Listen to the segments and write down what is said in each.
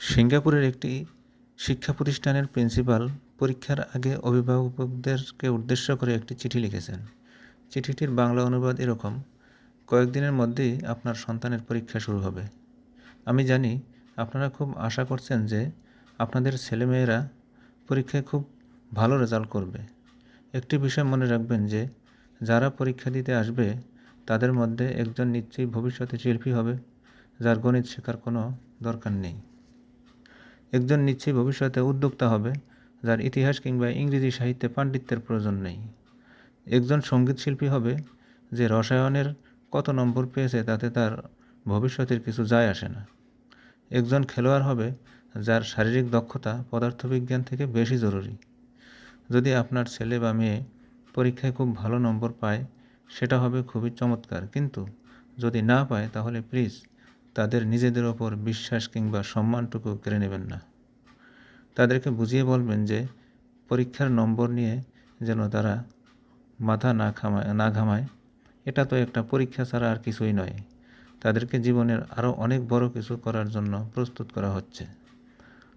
সিঙ্গাপুরের একটি শিক্ষা প্রতিষ্ঠানের প্রিন্সিপাল পরীক্ষার আগে অভিভাবকদেরকে উদ্দেশ্য করে একটি চিঠি লিখেছেন। চিঠিটির বাংলা অনুবাদ এরকম, কয়েকদিনের মধ্যেই আপনার সন্তানের পরীক্ষা শুরু হবে। আমি জানি আপনারা খুব আশা করছেন যে আপনাদের ছেলেমেয়েরা পরীক্ষায় খুব ভালো রেজাল্ট করবে। একটি বিষয় মনে রাখবেন যে, যারা পরীক্ষা দিতে আসবে, তাদের মধ্যে একজন নিশ্চয়ই ভবিষ্যতে শিল্পী হবে, যার গণিত শেখার কোনো দরকার নেই। একজন নিশ্চয়ই ভবিষ্যতে উদ্যোক্তা হবে, যার ইতিহাস কিংবা ইংরেজি সাহিত্যে পাণ্ডিত্যের প্রয়োজন নেই। একজন সংগীত শিল্পী হবে, যে রসায়নের কত নম্বর পেয়েছে তাতে তার ভবিষ্যতের কিছু যায় আসে না। একজন খেলোয়াড় হবে, যার শারীরিক দক্ষতা পদার্থবিজ্ঞান থেকে বেশি জরুরি। যদি আপনার ছেলে বা মেয়ে পরীক্ষায় খুব ভালো নম্বর পায়, সেটা হবে খুবই চমৎকার, কিন্তু যদি না পায় তাহলে প্লিজ তাদের নিজেদের ওপর বিশ্বাস কিংবা সম্মানটুকু কেড়ে নেবেন না। তাদেরকে বুঝিয়ে বলবেন যে, পরীক্ষার নম্বর নিয়ে যেন তারা মাথা না খামায়, না ঘামায়, এটা তো একটা পরীক্ষা ছাড়া আর কিছুই নয়। তাদেরকে জীবনের আরও অনেক বড় কিছু করার জন্য প্রস্তুত করা হচ্ছে।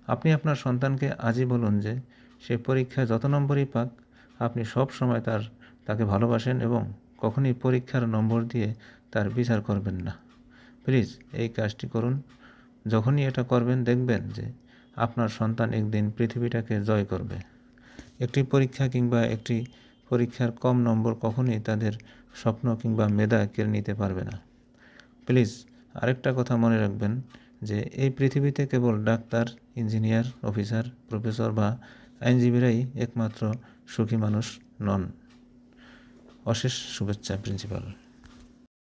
আপনি আপনার সন্তানকে আজই বলুন যে, সে পরীক্ষায় যত নম্বরই পাক, আপনি সব সময় তার, তাকে ভালোবাসেন এবং কখনই পরীক্ষার নম্বর দিয়ে তার বিচার করবেন না। প্লিজ এই কাজটি করুন। যখনই এটা করবেন, দেখবেন যে আপনার সন্তান একদিন পৃথিবীটাকে জয় করবে। একটি পরীক্ষা কিংবা একটি পরীক্ষার কম নম্বর কখনোই তাদের স্বপ্ন কিংবা মেধা কেড়ে নিতে পারবে না। প্লিজ আরেকটা কথা মনে রাখবেন যে এই পৃথিবীতে কেবল ডাক্তার, ইঞ্জিনিয়ার, অফিসার, প্রফেসর বা আইনজীবীরাই একমাত্র সুখী মানুষ নন। অশেষ শুভেচ্ছা, প্রিন্সিপাল।